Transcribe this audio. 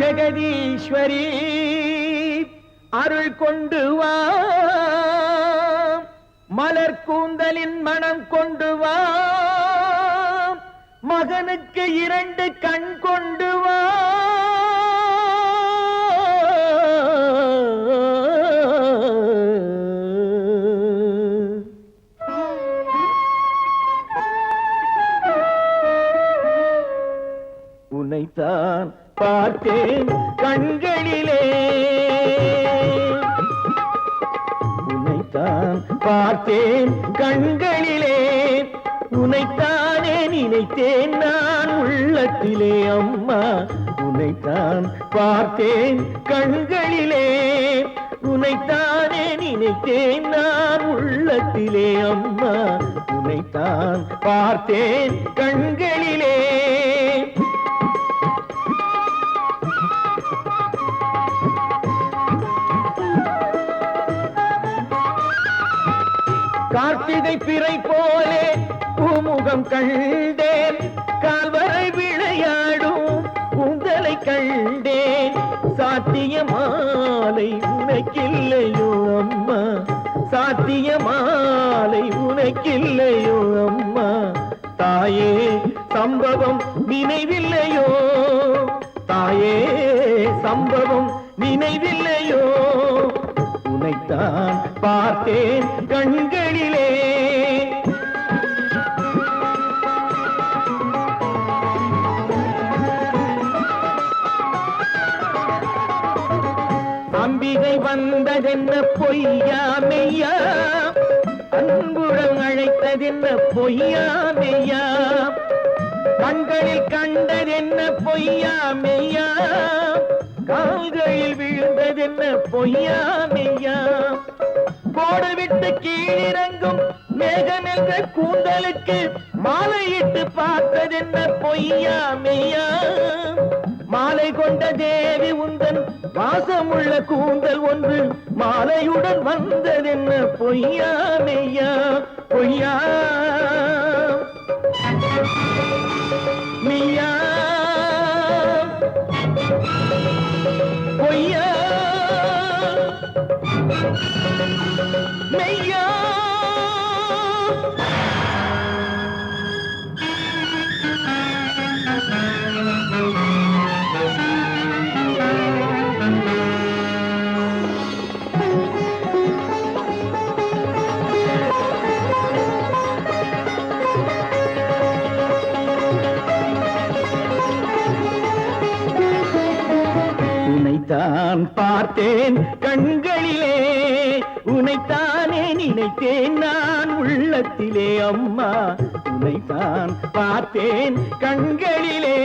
ஜெகதீஸ்வரி அருள் கொண்டு வா. மலர் கூந்தலின் மனம் கொண்டு வா. மகனுக்கு இரண்டு கண் கொண்டு வா. பார்த்தேன் கண்களிலே. உன்னைத்தான் பார்த்தேன் கண்களிலே. உனைத்தானே நினைத்தேன் நான் உள்ளத்திலே அம்மா. உனைத்தான் பார்த்தேன் கண்களிலே. உனைத்தானே நினைத்தேன் நான் உள்ளத்திலே அம்மா. உனைத்தான் பார்த்தேன் கண்களிலே. கார்த்திகை பிறை போலே பூமுகம் கண்டேன் கால்வரை விளையாடும் உங்களை கண்டேன். சாத்திய மாலை உனக்கில்லையோ அம்மா சாத்திய மாலை உனக்கில்லையோ அம்மா. தாயே சம்பவம் நினைவில்லையோ? தாயே சம்பவம் நினைவில்லையோ? உனைத்தான் பார்த்தேன் கண்கள் அம்பிகை வந்ததென்ன பொய்யா மெய்யா? அன்புடன் அழைத்ததென்ன பொய்யா மெய்யா? கண்களில் கண்டதென்ன பொய்யா மெய்யா? கால்களில் விழுந்ததென்ன பொய்யா மெய்யா? கோடு விட்டு கீழிறங்கும் மேகம் என்ற கூந்தலுக்கு மாலையிட்டு பார்த்ததென்ன பொய்யா மெய்யா? மாலை கொண்டதே பாசமுள்ள கூந்தல் ஒன்று மாலையுடன் வந்ததென்ன பொய்யா மெய்யா பொய்யா? மெய்யா பொய்யா? மெய்யா? உன்னைத்தான் பார்த்தேன் கண்களிலே. உனைத்தானே நினைத்தேன் நான் உள்ளத்திலே. அம்மா உனைத்தான் பார்த்தேன் கண்களிலே.